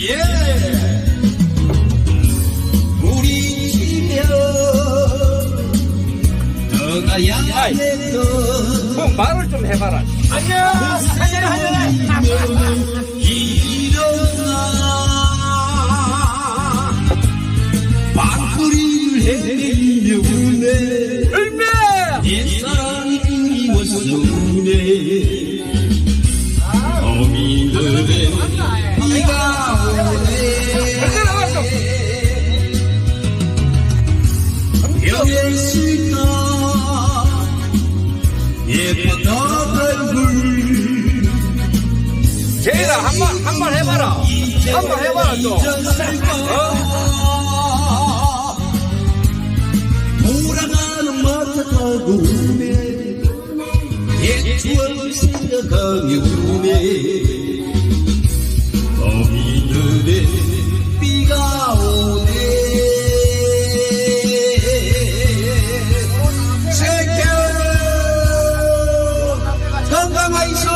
예 우리 집에 양했던 형 말을 좀 해봐라. 안녕. 한잔해. 일어나 방구리를 헤매며 우네 울매. 옛사랑이 그리워서 우네 제이라 한번 한 번 해봐라. 한 번 해봐라 또. 돌아가는 마차 타고 우네. 옛 추억을 생각하며 우네 mais